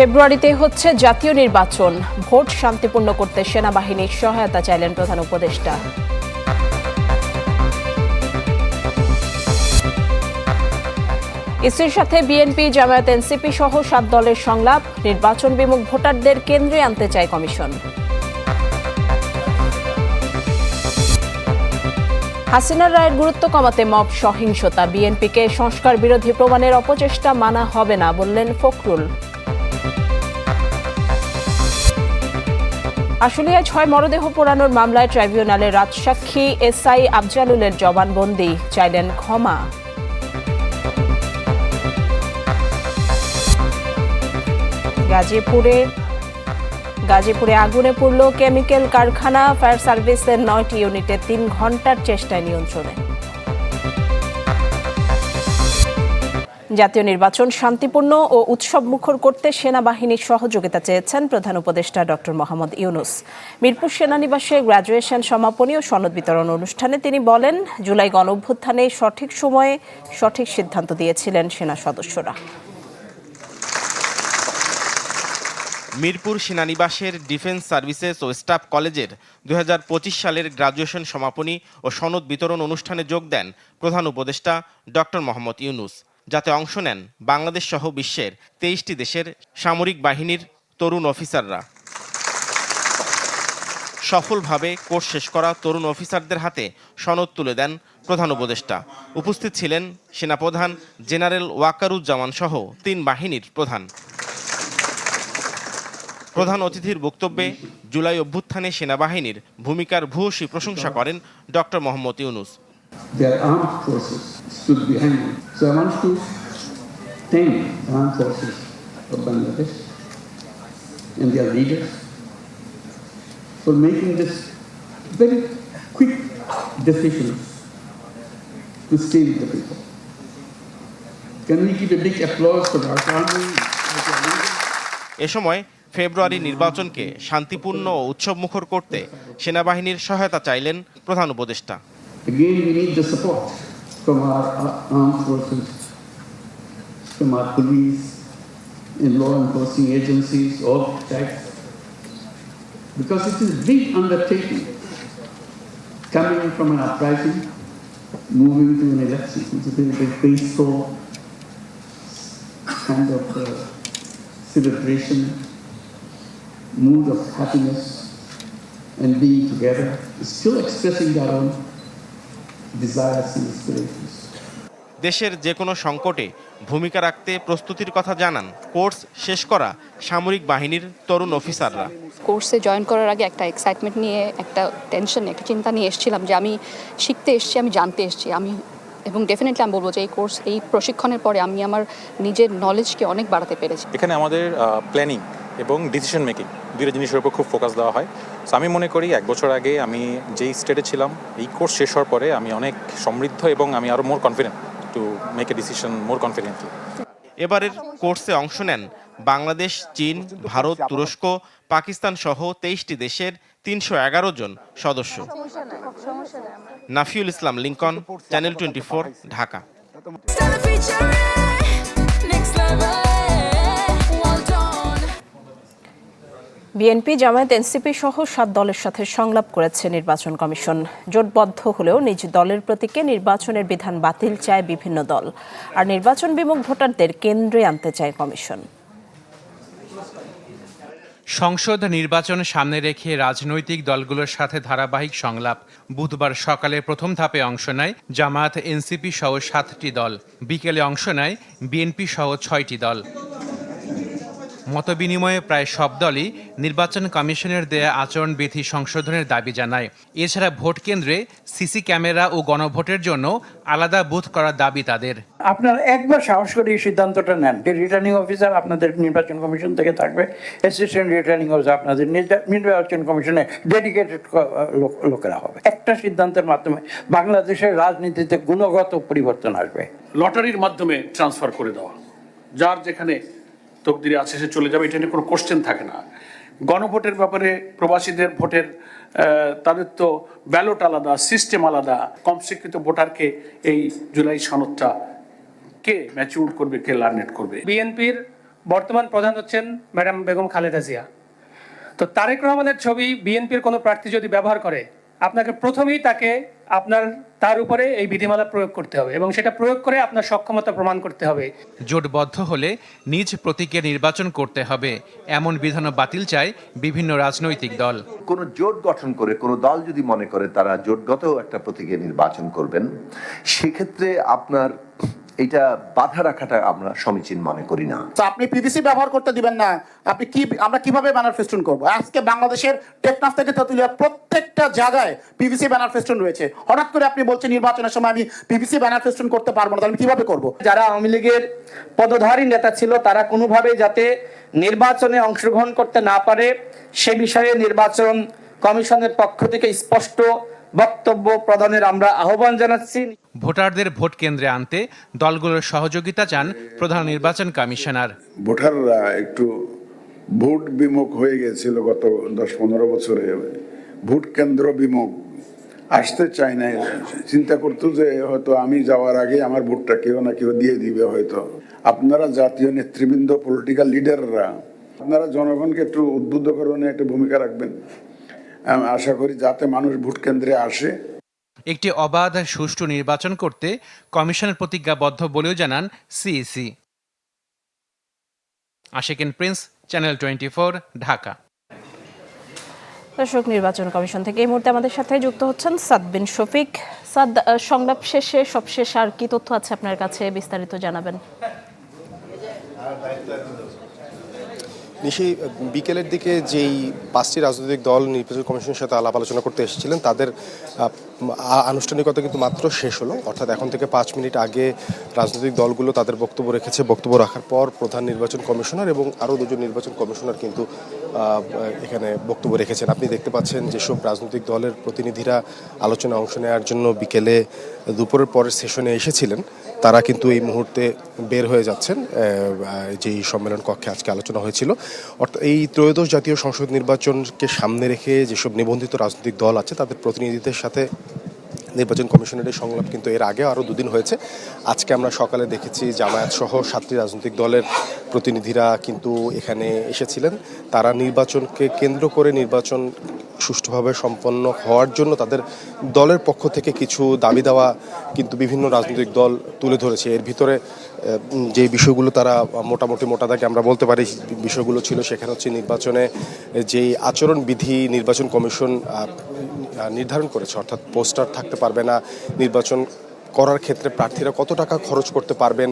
ফেব্রুয়ারিতে হচ্ছে জাতীয় নির্বাচন। ভোট শান্তিপূর্ণ করতে সেনাবাহিনীর সহায়তা চাইলেন প্রধান উপদেষ্টা। ইসির সাথে বিএনপি, জামায়াত, এনসিপি সহ সাত দলের সংলাপ, নির্বাচন বিমুখ ভোটারদের কেন্দ্রে আনতে চায় কমিশন। হাসিনার রায়ের গুরুত্ব কমাতে মব সহিংসতা। বিএনপিকে সংস্কার বিরোধী প্রমাণের অপচেষ্টা মানা হবে না বললেন ফখরুল। আশুলিয়ায় ছয় মরদেহ পোড়ানোর মামলায় ট্রাইব্যুনালে রাজসাক্ষী এসআই আফজালুলের জবানবন্দি। চাইলেন ক্ষমা। গাজীপুরে গাজীপুরে আগুনে পড়ল কেমিক্যাল কারখানা, ফায়ার সার্ভিসের নয়টি ইউনিটে তিন ঘণ্টার চেষ্টায় নিয়ন্ত্রণে। জাতীয় নির্বাচন শান্তিপূর্ণ ও উৎসব মুখর করতে সেনাবাহিনীর সহযোগিতা চেয়েছেন প্রধান উপদেষ্টা ডক্টর মোহাম্মদ ইউনুস। মিরপুর সেনানিবাসে গ্র্যাজুয়েশন সমাপনী ও সনদ বিতরণ অনুষ্ঠানে তিনি বলেন, জুলাই গণঅভ্যুত্থানে সঠিক সময়ে সঠিক সিদ্ধান্ত দিয়েছিলেন সেনা সদস্যরা। মিরপুর সেনানিবাসের ডিফেন্স সার্ভিসেস ও স্টাফ কলেজের দুই হাজার পঁচিশ সালের গ্রাজুয়েশন সমাপনী ও সনদ বিতরণ অনুষ্ঠানে যোগ দেন প্রধান উপদেষ্টা ডক্টর মোহাম্মদ ইউনুস। যাতে অংশ নেন বাংলাদেশ সহ বিশ্বের তেইশটি দেশের সামরিক বাহিনীর তরুণ অফিসাররা। সফলভাবে কোর্স শেষ করা তরুণ অফিসারদের হাতে সনদ তুলে দেন প্রধান উপদেষ্টা। উপস্থিত ছিলেন সেনাপ্রধান জেনারেল ওয়াকারুজ্জামান সহ তিন বাহিনীর প্রধান। প্রধান অতিথির বক্তব্যে জুলাই অভ্যুত্থানে সেনাবাহিনীর ভূমিকার ভূয়সী প্রশংসা করেন doctor Mohammad Yunus. Stood behind them. So I want to thank the armed forces of Bangladesh and their leaders for making this very quick decision to with the people. Can we give a big applause for our army? এ সময় ফেব্রুয়ারি নির্বাচনকে শান্তিপূর্ণ ও উৎসবমুখর করতে সেনাবাহিনীর সহায়তা চাইলেন প্রধান উপদেষ্টা Again, we need the support from our uh, armed forces, from our police and law enforcing agencies, all types. Because it is a big undertaking coming from an uprising, moving to an election. It's a very, very peaceful kind of uh, celebration, mood of happiness and being together, still expressing our own. দেশের যে কোনো সংকটে ভূমিকা রাখতে প্রস্তুতির কথা জানান course শেষ করা সামরিক বাহিনীর তরুণ অফিসাররা। কোর্সে জয়েন করার আগে একটা এক্সাইটমেন্ট নিয়ে একটা টেনশন একটা চিন্তা নিয়ে এসেছিলাম যে আমি শিখতে এসেছি আমি জানতে এসেছি আমি এবং ডেফিনেটলি আমি বলব যে এই কোর্স এই প্রশিক্ষণের পরে আমি আমার নিজের নলেজকে অনেক বাড়াতে পেরেছি। এখানে আমাদের প্ল্যানিং এবং ডিসিশন মেকিং দুটো জিনিসের উপর খুব ফোকাস দেওয়া হয়। সো আমি মনে করি এক বছর আগে আমি যেই স্টেটে ছিলাম এই কোর্স শেষ হওয়ার পরে আমি অনেক সমৃদ্ধ এবং আমি আরও more confident to make a decision more confidently এবারের কোর্সে অংশ নেন বাংলাদেশ চীন ভারত তুরস্ক পাকিস্তান সহ তেইশটি দেশের তিনশো এগারো জন সদস্য। Nafiul Islam Lincoln channel twenty Dhaka. BNP, Jamaat, NCP সহ সাত দলের সাথে সংলাপ করেছে নির্বাচন কমিশন। জোটবদ্ধ হলেও নিজ দলের প্রতীকে নির্বাচনের বিধান বাতিল চায় বিভিন্ন দল। আর নির্বাচন বিমুখ ভোটারদের কেন্দ্রে আনতে চায় কমিশন। সংসদ নির্বাচন সামনে রেখে রাজনৈতিক দলগুলোর সাথে ধারাবাহিক সংলাপ। বুধবার সকালে প্রথম ধাপে অংশ নেয় জামায়াত, এনসিপি সহ সাতটি দল। বিকেলে অংশ নেয় বিএনপি সহ ছয়টি দল। মতবিনিময়ে প্রায় সব দলই নির্বাচন কমিশনের দেয়া আচরণবিধি সংশোধনের দাবি জানায়। এছাড়া ভোট কেন্দ্রে সিসি ক্যামেরা ও গণভোটের জন্য আলাদা বুথ করার দাবি তাদের। আপনারা একবার সাহস করে এই সিদ্ধান্তটা নেন যে রিটার্নিং অফিসার আপনাদের নির্বাচন কমিশন থেকে থাকবে অ্যাসিস্ট্যান্ট রিটার্নিং অফিসার আপনাদের নির্বাচন কমিশনে ডেডিকেটেড লোকেরা হবে। একটা সিদ্ধান্তের মাধ্যমে বাংলাদেশের রাজনীতিতে গুণগত পরিবর্তন আসবে। লটারির মাধ্যমে ট্রান্সফার করে দেওয়া। যার যেখানে তকদিরে আছে, সে চলে যাবে, এটা নিয়ে কোনো কোশ্চেন থাকে না। গণভোটের ব্যাপারে প্রবাসীদের ভোটের তাদের তো ব্যালট আলাদা সিস্টেম আলাদা। কম শিক্ষিত ভোটারকে এই জুলাই সনদটা কে ম্যাচিউর করবে, কে লার্নেট করবে? বিএনপির বর্তমান প্রধান হচ্ছেন ম্যাডাম বেগম খালেদা জিয়া। তো তারেক রহমানের ছবি বিএনপির কোনো প্রার্থী যদি ব্যবহার করে, আপনাকে প্রথমেই তাকে আপনার তার উপরে এই বিধিমালা প্রয়োগ করতে হবে এবং সেটা প্রয়োগ করে আপনার সক্ষমতা প্রমাণ করতে হবে। জোটবদ্ধ হলে নিজ প্রতীকে নির্বাচন করতে হবে এমন বিধানও বাতিল চায় বিভিন্ন রাজনৈতিক দল। কোনো জোট গঠন করে কোনো দল যদি মনে করে তারা জোটগত একটা প্রতীকে নির্বাচন করবেন সেক্ষেত্রে আপনার এটা বাধা রাখাটা আমরা সমীচীন মনে করি না। তো আপনি পিভিসি ব্যবহার করতে দিবেন না। আপনি কি আমরা কীভাবে ব্যানার ফেস্টুন করব? আজকে বাংলাদেশের টেকনাফ থেকে তেতুলিয়া প্রত্যেকটা জায়গায় পিভিসি ব্যানার ফেস্টুন রয়েছে। হঠাৎ করে আপনি বলছেন নির্বাচনের সময় আমি পিভিসি ব্যানার ফেস্টুন করতে পারব না তাহলে আমি কীভাবে করব? যারা আওয়ামী লীগের পদধারী নেতা ছিল তারা কোনোভাবে যাতে নির্বাচনে অংশগ্রহণ করতে না পারে সে বিষয়ে নির্বাচন কমিশনের পক্ষ থেকে স্পষ্ট বক্তব্য প্রদানের আমরা আহ্বান জানাচ্ছি। ভোটারদের ভোট কেন্দ্রে আনতে দলগুলোর সহযোগিতা চান প্রধান নির্বাচন কমিশনার। ভোটাররা একটু ভোট বিমুখ হয়ে গেছিল গত দশ পনেরো বছরে। ভোট কেন্দ্র বিমুখ। আসতে চায় না চিন্তা করতো যে হয়তো আমি যাওয়ার আগে আমার ভোটটা কেউ না কেউ দিয়ে দিবে হয়তো। আপনারা জাতীয় নেতৃবৃন্দ পলিটিক্যাল লিডাররা আপনারা জনগণকে একটু উদ্বুদ্ধকরণে একটা ভূমিকা রাখবেন। আশা করি যাতে মানুষ ভোট কেন্দ্রে আসে। একটি অবাধ সুষ্ঠু নির্বাচন করতে কমিশনের প্রতিজ্ঞাবদ্ধ বলেও জানান সিইসি আশিকেন প্রিন্স চ্যানেল টোয়েন্টি ঢাকা। দর্শক নির্বাচন কমিশন থেকে এই মুহূর্তে আমাদের সাথে যুক্ত হচ্ছেন সাদবিন শফিক। সাদ সংলাপ শেষে সবশেষ আর কি তথ্য আছে আপনার কাছে? বিস্তারিত জানাবেন। নিশি, বিকেলের দিকে যেই পাঁচটি রাজনৈতিক দল নির্বাচন কমিশনের সাথে আলাপ আলোচনা করতে এসেছিলেন, তাদের আনুষ্ঠানিকতা কিন্তু মাত্র শেষ হলো। অর্থাৎ এখন থেকে পাঁচ মিনিট আগে রাজনৈতিক দলগুলো তাদের বক্তব্য রেখেছে। বক্তব্য রাখার পর প্রধান নির্বাচন কমিশনার এবং আরও দুজন নির্বাচন কমিশনার কিন্তু এখানে বক্তব্য রেখেছেন। আপনি দেখতে পাচ্ছেন যেসব রাজনৈতিক দলের প্রতিনিধিরা আলোচনায় অংশ নেওয়ার জন্য বিকেলে দুপুরের পরের সেশনে এসেছিলেন, তারা কিন্তু এই মুহূর্তে বের হয়ে যাচ্ছেন যেই সম্মেলন কক্ষে আজকে আলোচনা হয়েছিল। অর্থাৎ এই ত্রয়োদশ জাতীয় সংসদ নির্বাচনকে সামনে রেখে যেসব নিবন্ধিত রাজনৈতিক দল আছে, তাদের প্রতিনিধিদের সাথে নির্বাচন কমিশনের সংলাপ কিন্তু এর আগে আরও দুদিন হয়েছে। আজকে আমরা সকালে দেখেছি জামায়াত সহ সাতটি রাজনৈতিক দলের প্রতিনিধিরা কিন্তু এখানে এসেছিলেন। তারা নির্বাচনকে কেন্দ্র করে নির্বাচন সুষ্ঠুভাবে সম্পন্ন হওয়ার জন্য তাদের দলের পক্ষ থেকে কিছু দাবি দেওয়া কিন্তু বিভিন্ন রাজনৈতিক দল তুলে ধরেছে। এর ভিতরে যে বিষয়গুলো তারা মোটামুটি মোটা দাগে আমরা বলতে পারি, বিষয়গুলো ছিল সেখানে হচ্ছে নির্বাচনে যেই আচরণবিধি নির্বাচন কমিশন নির্ধারণ করেছে, অর্থাৎ পোস্টার থাকতে পারবে না, নির্বাচন করার ক্ষেত্রে প্রার্থীরা কত টাকা খরচ করতে পারবেন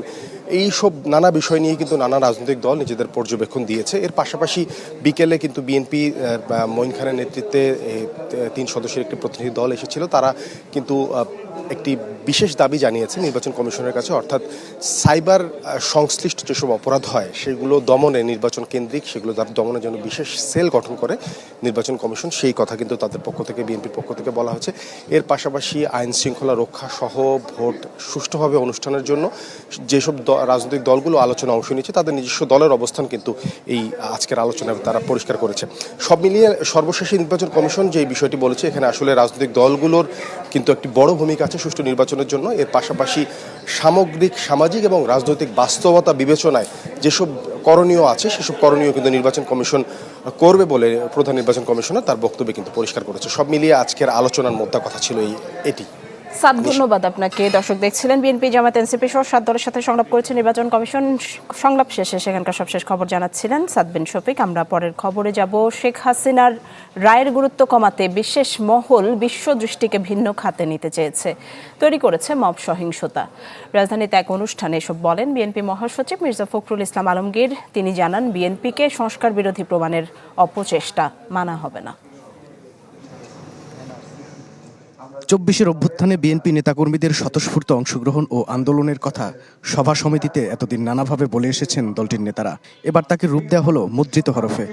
এই সব নানা বিষয় নিয়ে কিন্তু নানা রাজনৈতিক দল নিজেদের পর্যবেক্ষণ দিয়েছে। এর পাশাপাশি বিকেলে কিন্তু বিএনপি মঈন খানের নেতৃত্বে তিন সদস্যের একটি প্রতিনিধি দল এসেছিল। তারা কিন্তু একটি বিশেষ দাবি জানিয়েছে নির্বাচন কমিশনের কাছে, অর্থাৎ সাইবার সংশ্লিষ্ট যেসব অপরাধ হয়, সেগুলো দমনে নির্বাচন কেন্দ্রিক, সেগুলো দমনের জন্য বিশেষ সেল গঠন করে নির্বাচন কমিশন। সেই কথা কিন্তু তাদের পক্ষ থেকে, বিএনপির পক্ষ থেকে বলা হয়েছে এর পাশাপাশি আইন শৃঙ্খলা রক্ষা সহ ভোট সুষ্ঠুভাবে অনুষ্ঠানের জন্য যেসব রাজনৈতিক দলগুলো আলোচনা অংশ নিয়েছে তাদের নিজস্ব দলের অবস্থান কিন্তু এই আজকের আলোচনায় তারা পরিষ্কার করেছে। সব মিলিয়ে সর্বশেষে নির্বাচন কমিশন যে বিষয়টি বলেছে, এখানে আসলে রাজনৈতিক দলগুলোর কিন্তু একটি বড় ভূমিকা আছে সুষ্ঠু নির্বাচনের জন্য। এর পাশাপাশি সামগ্রিক, সামাজিক এবং রাজনৈতিক বাস্তবতা বিবেচনায় যেসব করণীয় আছে, সেসব করণীয় কিন্তু নির্বাচন কমিশন করবে বলে প্রধান নির্বাচন কমিশনার তার বক্তব্যে কিন্তু পরিষ্কার করেছে। সব মিলিয়ে আজকের আলোচনার মধ্যে কথা ছিল এই এটি। সাদ, ধন্যবাদ আপনাকে। দর্শক দেখছিলেন বিএনপি জামাত এনসিপি সহ সাত দলের সাথে সংলাপ করেছে নির্বাচন কমিশন। সংলাপ শেষে সেখানকার সবশেষ খবর জানাচ্ছিলেন সাদ বিন শফিক। আমরা পরের খবরে যাব। শেখ হাসিনার রায়ের গুরুত্ব কমাতে বিশেষ মহল বিশ্ব দৃষ্টিকে ভিন্ন খাতে নিতে চেয়েছে। তৈরি করেছে মব সহিংসতা। রাজধানীতে এক অনুষ্ঠানে এসব বলেন বিএনপি মহাসচিব মির্জা ফখরুল ইসলাম আলমগীর। তিনি জানান, বিএনপিকে সংস্কার বিরোধী প্রমাণের অপচেষ্টা মানা হবে না। চব্বিশের অভ্যুত্থানে বিএনপি নেতাকর্মীদের স্বতঃস্ফূর্ত অংশগ্রহণ ও আন্দোলনের কথা সভা সমিতিতে এতদিন নানাভাবে বলে এসেছেন দলটির নেতারা। এবার তাকে রূপ দেওয়া হলো মুদ্রিত হরফে।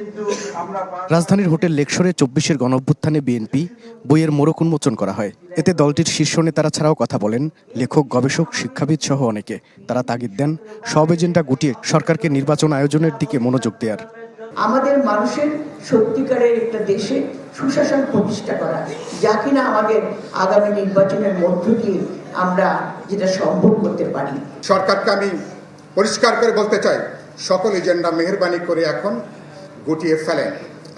রাজধানীর হোটেল লেকশরে চব্বিশের গণ অভ্যুত্থানে বিএনপি বইয়ের মোড়ক উন্মোচন করা হয়। এতে দলটির শীর্ষ নেতারা ছাড়াও কথা বলেন। লেখক, গবেষক, শিক্ষাবিদ সহ অনেকে। তারা তাগিদ দেন, সব এজেন্ডা গুটিয়ে সরকারকে নির্বাচন আয়োজনের দিকে মনোযোগ দেওয়ার আমাদের মানুষের সত্যিকারের একটা দেশে সুশাসন প্রতিষ্ঠা করা যা কিনা আমাদের আগামী নির্বাচনের মধ্য দিয়ে আমরা যেটা সম্ভব করতে পারি। সরকারকে আমি পরিষ্কার করে বলতে চাই সকল এজেন্ডা মেহরবানি করে এখন গুটিয়ে ফেলেন।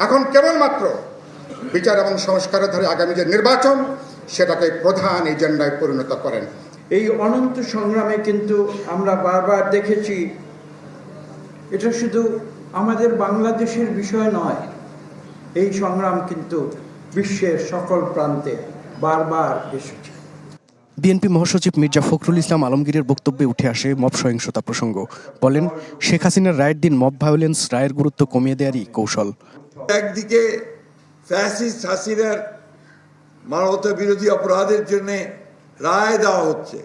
এখন কেবলমাত্র বিচার এবং সংস্কারের ধারে আগামী যে নির্বাচন সেটাকে প্রধান এজেন্ডায় পরিণত করেন। এই অনন্ত সংগ্রামে কিন্তু আমরা বারবার দেখেছি এটা শুধু আমাদের বাংলাদেশের বিষয় নয়। এই সংগ্রাম কিন্তু বিশ্বের সকল প্রান্তে বারবার এসেছে। বিএনপি মহাসচিব মির্জা ফখরুল ইসলাম আলমগীরের বক্তব্যে উঠে আসে মব সহিংসতা প্রসঙ্গ। বলেন শেখ হাসিনার রায়ের দিন মব ভায়োলেন্স রায়ের গুরুত্ব কমিয়ে দেওয়ারই কৌশল। একদিকে ফ্যাসিস্ট হাসিনার মানবতা বিরোধী অপরাধের জন্য রায় দেওয়া হচ্ছে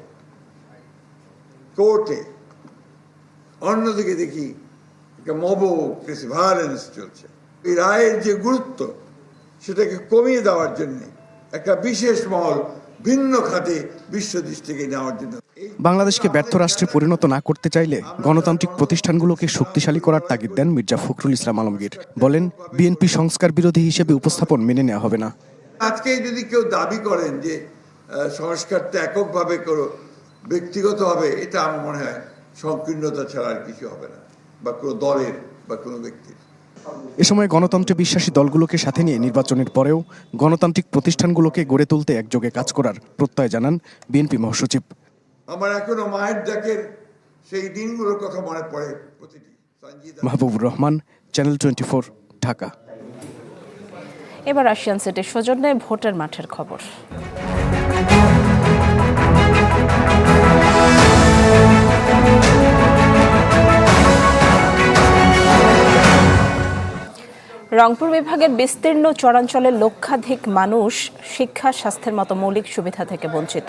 কোর্টে। অন্যদিকে দেখি মব ভায়োলেন্স চলছে। এই রায়ের যে গুরুত্ব সেটাকে কমিয়ে দেওয়ার জন্য একটা বিশেষ মহল ভিন্ন খাতে বিশ্ব দৃষ্টিকে নেওয়ার জন্য। বাংলাদেশকে ব্যর্থ রাষ্ট্রে পরিণত না করতে চাইলে গণতান্ত্রিক প্রতিষ্ঠানগুলোকে শক্তিশালী করার তাগিদ দেন মির্জা ফখরুল ইসলাম আলমগীর। বলেন বিএনপি সংস্কার বিরোধী হিসেবে উপস্থাপন মেনে নেওয়া হবে না। আজকে যদি কেউ দাবি করেন যে সংস্কারটা এককভাবে করো ব্যক্তিগতভাবে এটা আমার মনে হয় সংকীর্ণতা ছাড়া আর কিছু হবে না। বা কোনো দলের বা কোনো ব্যক্তির। এ সময় গণতন্ত্রে বিশ্বাসী দলগুলোকে সাথে নিয়ে নির্বাচনের পরেও গণতান্ত্রিক প্রতিষ্ঠানগুলোকে গড়ে তুলতে একযোগে কাজ করার প্রত্যয় জানান বিএনপি মহাসচিব। আমার এখনও মায়ের ডাকের সেই দিনগুলোর কথা মনে পড়ে প্রতিটি। Mahbubur Rahman channel twenty Dhaka. এবার রাশিয়ান সিটির সৌজন্যে ভোটের মাঠের খবর। রংপুর বিভাগের বিস্তীর্ণ চরাঞ্চলের লক্ষাধিক মানুষ শিক্ষা, স্বাস্থ্যের মতো মৌলিক সুবিধা থেকে বঞ্চিত।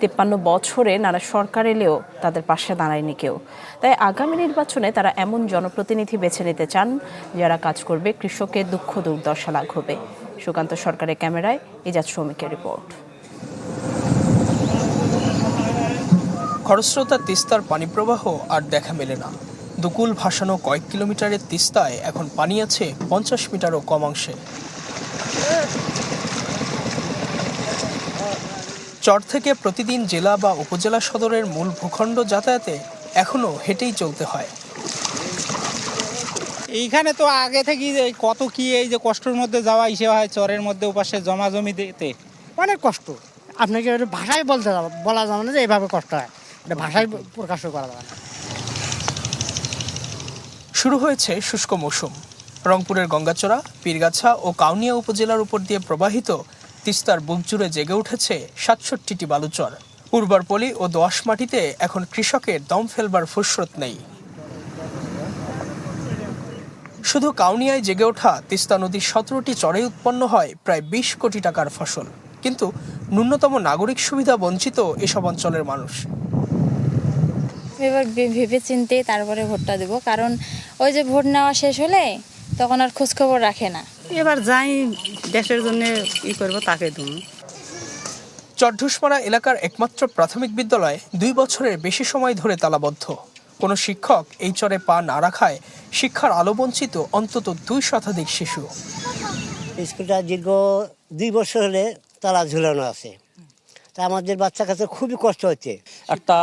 তিপ্পান্ন বছরে নানা সরকার এলেও তাদের পাশে দাঁড়ায়নি কেউ। তাই আগামী নির্বাচনে তারা এমন জনপ্রতিনিধি বেছে নিতে চান, যারা কাজ করবে কৃষকের দুঃখ, দুর্দশা লাঘবে। সুকান্ত সরকারের ক্যামেরায় ইজাজ শ্রমিকের রিপোর্ট। খরস্রোতা, তিস্তার পানি প্রবাহ আর দেখা মেলে না। দুকুল ভাসানো কয়েক কিলোমিটারের তিস্তায় এখন পানি আছে পঞ্চাশ মিটারও কম অংশে। চর থেকে প্রতিদিন জেলা বা উপজেলা সদরের মূল ভূখণ্ড যাতায়াতে এখনও হেঁটেই চলতে হয়। এইখানে তো আগে থেকে কত কি এই যে কষ্টের মধ্যে যাওয়া ইসে হয় চরের মধ্যে ওপাশে জমা জমি দিতে অনেক কষ্ট। আপনাকে ভাষায় বলতে বলা যাবে না যে এইভাবে কষ্ট হয়। এটা ভাষায় প্রকাশ করা যাবে না। শুরু হয়েছে শুষ্ক মৌসুম। রংপুরের গঙ্গাচড়া, পীরগাছা ও কাউনিয়া উপজেলার উপর দিয়ে প্রবাহিত তিস্তার বুক জুড়ে জেগে উঠেছে সাতষট্টিটি বালুচর। উর্বর পলি ও দোআঁশ মাটিতে এখন কৃষকের দম ফেলবার ফুসরত নেই। শুধু কাউনিয়ায় জেগে ওঠা তিস্তা নদীর সতেরোটি চরে উৎপন্ন হয় প্রায় বিশ কোটি টাকার ফসল। কিন্তু ন্যূনতম নাগরিক সুবিধা বঞ্চিত এসব অঞ্চলের মানুষ। এবার ভেবে চিনতে তারপরে ভোটটা দেব। কারণ ওই যে ভোট নেওয়া শেষ হলে তখন আর খোঁজখবর রাখে না। এবার যাই দেশের জন্য ই করব তাকে দুম চরঢুসমারা এলাকার একমাত্র প্রাথমিক বিদ্যালয় দুই বছরের বেশি সময় ধরে তালাবদ্ধ। কোনো শিক্ষক এই চরে পা না রাখায় শিক্ষার আলোবঞ্চিত অন্তত দুই শতাধিক শিশু। স্কুলটা দীর্ঘ দুই বছর হলে তালা ঝুলানো আছে। তা আমাদের বাচ্চা কাছে খুবই কষ্ট হচ্ছে। একটা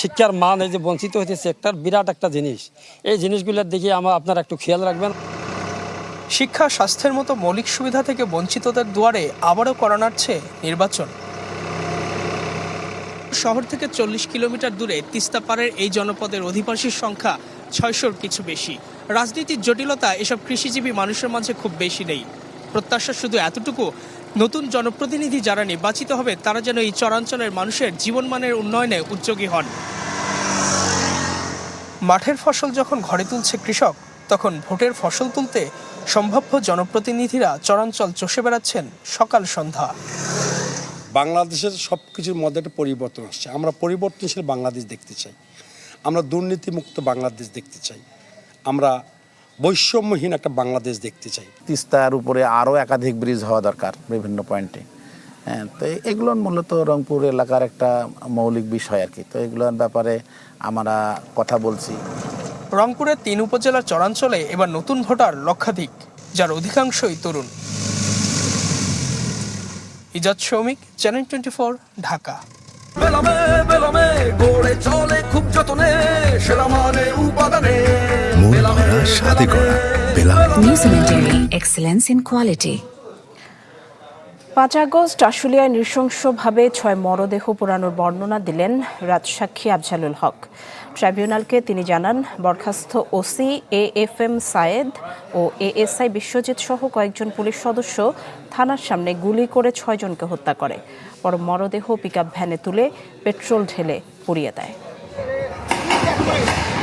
শিক্ষার মান এই যে বঞ্চিত হইতেছে একটা বিরাট একটা জিনিস। এই জিনিসগুলোর দিকে আমার আপনারা একটু খেয়াল রাখবেন। শিক্ষা স্বাস্থ্যের মতো মৌলিক সুবিধা থেকে বঞ্চিতদের দুয়ারে আবারও করা নাড়ছে নির্বাচন। শহর থেকে চল্লিশ কিলোমিটার দূরে তিস্তাপাড়ের এই জনপদের অধিবাসীর সংখ্যা ছয়শোর কিছু বেশি। রাজনীতির জটিলতা এসব কৃষিজীবী মানুষের মাঝে খুব বেশি নেই। প্রত্যাশা শুধু এতটুকু নতুন জনপ্রতিনিধি যারা নির্বাচিত হবে, তারা যেন এই চরাঞ্চলের মানুষের জীবনমানের উন্নয়নে উদ্যোগী হন। মাঠের ফসল যখন ঘরে তুলছে কৃষক, তখন ভোটের ফসল তুলতে সম্ভাব্য জনপ্রতিনিধিরা চরাঞ্চল চষে বেড়াচ্ছেন সকাল সন্ধ্যা। বাংলাদেশের সব কিছুর মধ্যে একটা পরিবর্তন আসছে। আমরা পরিবর্তনশীল বাংলাদেশ দেখতে চাই। আমরা দুর্নীতিমুক্ত বাংলাদেশ দেখতে চাই। আমরা বৈষম্যহীন একটা বাংলাদেশ দেখতে চাই। তিস্তার উপরে আরও একাধিক ব্রিজ হওয়া দরকার বিভিন্ন পয়েন্টে হ্যাঁ তো এগুলো মূলত রংপুর এলাকার একটা মৌলিক বিষয় আর কি। তো এগুলোর ব্যাপারে আমরা কথা বলছি। রংপুরের তিন উপজেলার চরাঞ্চলে এবার নতুন ভোটার লক্ষাধিক যার অধিকাংশই তরুণ। ইজাজ শ্রমিক চ্যানেল টোয়েন্টি ঢাকা। বেলামে বেলামে গড়ে চলে খুব যতনে সেরা মানে উপাদানে। New Cemetery, excellence in quality. পাঁচ আগস্ট আশুলিয়ায় নৃশংসভাবে ছয় মরদেহ পোড়ানোর বর্ণনা দিলেন রাজসাক্ষী আফজালুল হক। ট্রাইব্যুনালকে তিনি জানান বরখাস্ত OC A F M Sayed O ASI Biswajit সহ কয়েকজন পুলিশ সদস্য থানার সামনে গুলি করে ছয়জনকে হত্যা করে। পর মরদেহ পিকআপ ভ্যানে তুলে পেট্রোল ঢেলে পুড়িয়ে দেয়।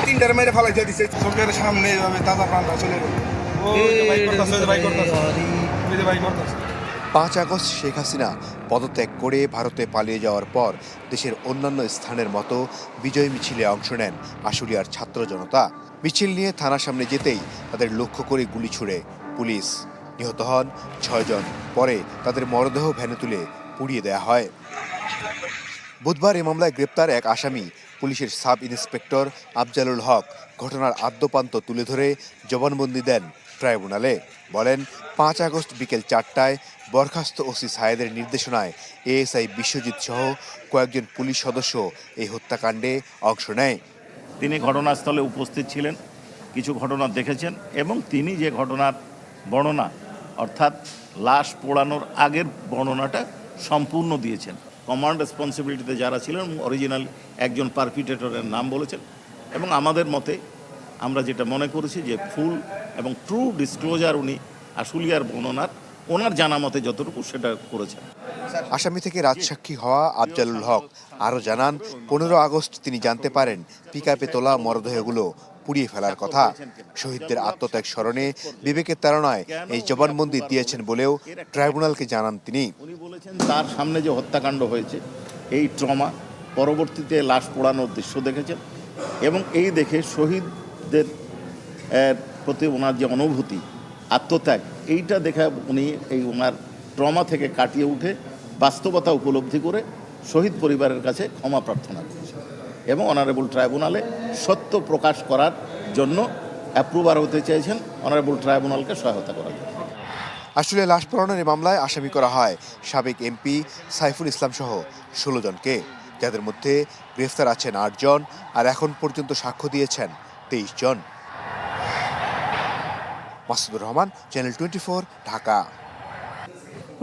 তিনটার মেরে ফালাই দিছে। চোখের সামনে এভাবে তাজা প্রাণটা চলে গেল। ভাই করতেছে ভাই করতেছে। ভাই করতেছে। পাঁচ আগস্ট শেখ হাসিনা পদত্যাগ করে ভারতে পালিয়ে যাওয়ার পর দেশের অন্যান্য স্থানের মতো বিজয় মিছিলে অংশ নেন আশুলিয়ার ছাত্র জনতা। মিছিল নিয়ে থানার সামনে যেতেই তাদের লক্ষ্য করে গুলি ছুড়ে পুলিশ। নিহত হন ছয়জন। পরে তাদের মরদেহ ভ্যানে তুলে পুড়িয়ে দেওয়া হয়। বুধবার এ মামলায় গ্রেপ্তার এক আসামি, পুলিশের সাব ইন্সপেক্টর আফজালুল হক ঘটনার আদ্যপান্ত তুলে ধরে জবানবন্দি দেন ট্রাইব্যুনালে। বলেন, পাঁচ আগস্ট বিকেল চারটায় বরখাস্ত ওসি সায়েদের নির্দেশনায় এএসআই বিশ্বজিৎ সহ কয়েকজন পুলিশ সদস্য এই হত্যাকাণ্ডে অংশ নেয়। তিনি ঘটনাস্থলে উপস্থিত ছিলেন, কিছু ঘটনা দেখেছেন এবং তিনি যে ঘটনার বর্ণনা, অর্থাৎ লাশ পোড়ানোর আগের বর্ণনাটা সম্পূর্ণ দিয়েছেন। কমান্ড রেসপন্সিবিলিটিতে যারা ছিলেন অরিজিনাল একজন পারপিটেটরের নাম বলেছেন। এবং আমাদের মতে আমরা যেটা মনে করেছি যে ফুল এবং ট্রু ডিসক্লোজার উনি আশুলিয়ার বর্ণনার ওনার জানা মতে যতটুকু সেটা করেছেন। আসামি থেকে রাজসাক্ষী হওয়া আফজালুল হক আরও জানান, পনেরো আগস্ট তিনি জানতে পারেন পিকআপে তোলা মরদেহগুলো পুড়িয়ে ফেলার কথা। শহীদদের আত্মত্যাগ স্মরণে বিবেকের তাড়নায় এই জবানবন্দি দিয়েছেন বলেও ট্রাইব্যুনালকে জানান তিনি। বলেছেন, তার সামনে যে হত্যাকাণ্ড হয়েছে, এই ট্রমা পরবর্তীতে লাশ পোড়ানোর দৃশ্য দেখেছেন এবং এই দেখে শহীদদের প্রতি ওনার যে অনুভূতি, আত্মত্যাগ, এইটা দেখে উনি এই ওনার ট্রমা থেকে কাটিয়ে উঠে বাস্তবতা উপলব্ধি করে শহীদ পরিবারের কাছে ক্ষমা প্রার্থনা করেছেন। এবং অনারেবল ট্রাইব্যুনালে সত্য প্রকাশ করার জন্য অ্যাপ্রুভার হতে চেয়েছেন অনারেবল ট্রাইব্যুনালকে সহায়তা করার জন্য। আসলে লাশ পোড়ানোর এই মামলায় আসামি করা হয় সাবেক এমপি সাইফুল ইসলাম সহ ষোলো জনকে, যাদের মধ্যে গ্রেফতার আছেন আটজন আর এখন পর্যন্ত সাক্ষ্য দিয়েছেন তেইশ জন। Masudur Rahman, channel twenty Dhaka.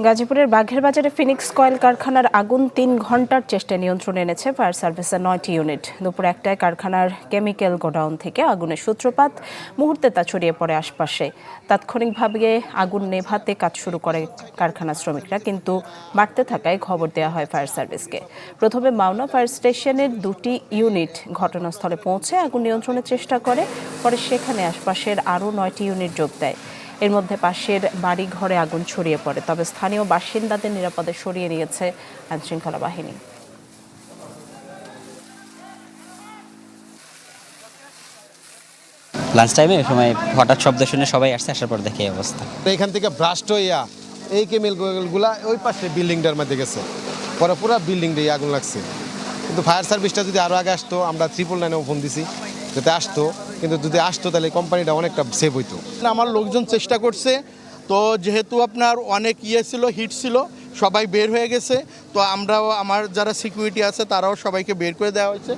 গাজীপুরের বাঘের বাজারে ফিনিক্স কয়েল কারখানার আগুন তিন ঘণ্টার চেষ্টায় নিয়ন্ত্রণে এনেছে ফায়ার সার্ভিসের নয়টি ইউনিট। দুপুর একটায় কারখানার কেমিক্যাল গোডাউন থেকে আগুনের সূত্রপাত। মুহূর্তে তা ছড়িয়ে পড়ে আশপাশে। তাৎক্ষণিকভাবে আগুন নেভাতে কাজ শুরু করে কারখানা শ্রমিকরা, কিন্তু বাড়তে থাকায় খবর দেওয়া হয় ফায়ার সার্ভিসকে। প্রথমে মাওনা ফায়ার স্টেশনের দুটি ইউনিট ঘটনাস্থলে পৌঁছে আগুন নিয়ন্ত্রণের চেষ্টা করে, পরে সেখানে আশপাশের আরও নয়টি ইউনিট যোগ দেয়। এর মধ্যে পাশের বাড়ি ঘরে আগুন ছড়িয়ে পড়ে। তবে স্থানীয় বাসিন্দাদের নিরাপদে সরিয়ে নিয়েছে আইনশৃঙ্খলা বাহিনী। লাঞ্চ টাইমে ওই সময় হঠাৎ শব্দ শুনে সবাই আসছে আসার পর দেখে এই অবস্থা। তো এখান থেকে ব্রাস্ট হইয়া এই কেমিক্যালগুলা ওই পাশে বিল্ডিংটার মধ্যে গেছে। পরে পুরো বিল্ডিংটাই আগুন লাগছে। কিন্তু ফায়ার সার্ভিসটা যদি আরও আগে আসতো আমরা ট্রিপল নাইনেও ফোন দিছি। যাতে আসতো, কিন্তু যদি আসতো তাহলে কোম্পানিটা অনেকটা সেভ হইতো। আমার লোকজন চেষ্টা করছে। তো যেহেতু আপনার অনেক ইয়ে ছিল হিট ছিল, সবাই বের হয়ে গেছে। তো আমরাও, আমার যারা সিকিউরিটি আছে, তারাও সবাইকে বের করে দেওয়া হয়েছে।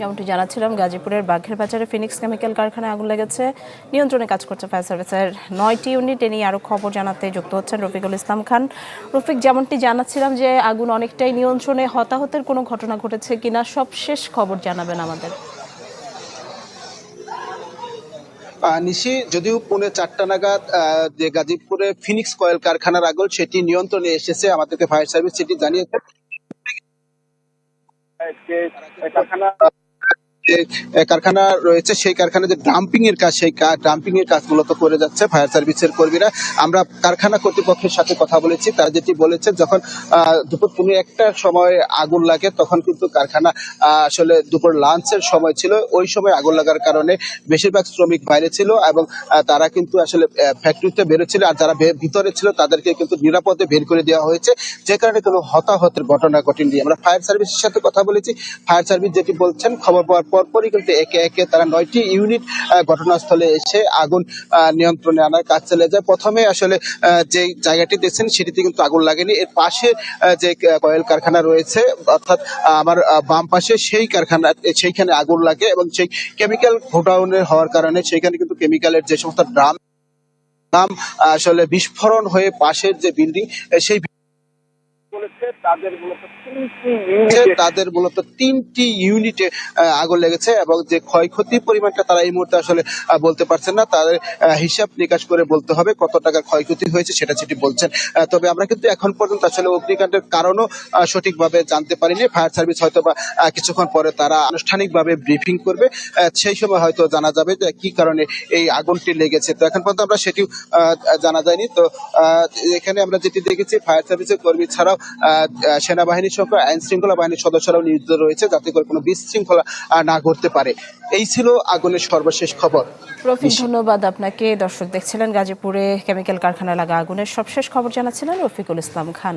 যেমনটি জানাচ্ছিলাম গাজীপুরের বাঘের বাজারে ফিনিক্স কেমিক্যাল কারখানায় আগুন লেগেছে। নিয়ন্ত্রণে কাজ করছে ফায়ার সার্ভিসের নয়টি ইউনিট। এ নিয়ে আরও খবর জানাতে যুক্ত হচ্ছেন রফিকুল ইসলাম খান। রফিক যেমনটি জানাচ্ছিলাম যে আগুন অনেকটাই নিয়ন্ত্রণে হতাহতের কোনো ঘটনা ঘটেছে কিনা সব শেষ খবর জানাবেন আমাদের। নিশি যদিও পুনে চারটা নাগাদ আহ, যে গাজীপুরে ফিনিক্স কয়েল কারখানার আগুন সেটি নিয়ন্ত্রণে এসেছে আমাদেরকে ফায়ার সার্ভিস সেটি জানিয়েছে। যে কারখানা রয়েছে, সেই কারখানা যে ডাম্পিং এর কাজ, সেই ডাম্পিং এর কাজ মূলত করে যাচ্ছে ফায়ার সার্ভিসের কর্মীরা। আমরা কারখানা কর্তৃপক্ষের সাথে কথা বলেছি, তারা যেটি বলেছে, যখন দুপুর পনেরো একটার সময় আগুন লাগে, তখন কিন্তু কারখানা আসলে দুপুর লাঞ্চের সময় ছিল, ওই সময় আগুন লাগার কারণে বেশিরভাগ শ্রমিক বাইরে ছিল এবং তারা কিন্তু আসলে ফ্যাক্টরিতে বেরোচ্ছিল, আর যারা ভিতরে ছিল, তাদেরকে কিন্তু নিরাপদে বের করে দেওয়া হয়েছে। যে কারণে কোনো হতাহতের ঘটনা ঘটেনি। আমরা ফায়ার সার্ভিসের সাথে কথা বলেছি। ফায়ার সার্ভিস যেটি বলছেন, খবর পাওয়ার পর পরপরই কিন্তু একে একে তারা নয়টি ইউনিট ঘটনাস্থলে এসে আগুন নিয়ন্ত্রণে আনার কাজ চলে যায়। প্রথমে আসলে যে জায়গাটি দেখছেন সেটিতে কিন্তু আগুন লাগেনি। এর পাশে যে কয়েল কারখানা রয়েছে, অর্থাৎ আমার বাম পাশে সেই কারখানা সেইখানে আগুন লাগে এবং সেই কেমিক্যাল গোডাউনের হওয়ার কারণে সেইখানে কিন্তু কেমিক্যালের যে সমস্ত ড্রাম ড্রাম, আসলে বিস্ফোরণ হয়ে পাশের যে বিল্ডিং সেই তাদের মূলত তিনটি ইউনিটে আগুন লেগেছে এবং যে ক্ষয়ক্ষতির পরিমাণটা তারা এই মুহূর্তে আসলে বলতে পারছেন না। তাদের হিসাব নিকাশ করে বলতে হবে কত টাকা ক্ষয়ক্ষতি হয়েছে সেটা সেটি বলছেন। তবে আমরা কিন্তু এখন পর্যন্ত আসলে অগ্নিকাণ্ডের কারণও সঠিকভাবে জানতে পারিনি। ফায়ার সার্ভিস হয়তো বা কিছুক্ষণ পরে তারা আনুষ্ঠানিকভাবে ব্রিফিং করবে। সেই সময় হয়তো জানা যাবে যে কি কারণে এই আগুনটি লেগেছে। তো এখন পর্যন্ত আমরা সেটিও জানা যায়নি। তো এখানে আমরা যেটি দেখেছি, ফায়ার সার্ভিসের কর্মী ছাড়াও সেনাবাহিনী সহ আইন শৃঙ্খলা বাহিনীর সদস্যরাও নিয়োজিত রয়েছে যাতে করে কোনো বিশৃঙ্খলা না ঘটতে পারে। এই ছিল আগুনের সর্বশেষ খবর। রফিক ধন্যবাদ আপনাকে। দর্শক দেখছিলেন গাজীপুরে কেমিক্যাল কারখানা লাগা আগুনের সবশেষ খবর জানাচ্ছিলেন রফিকুল ইসলাম খান।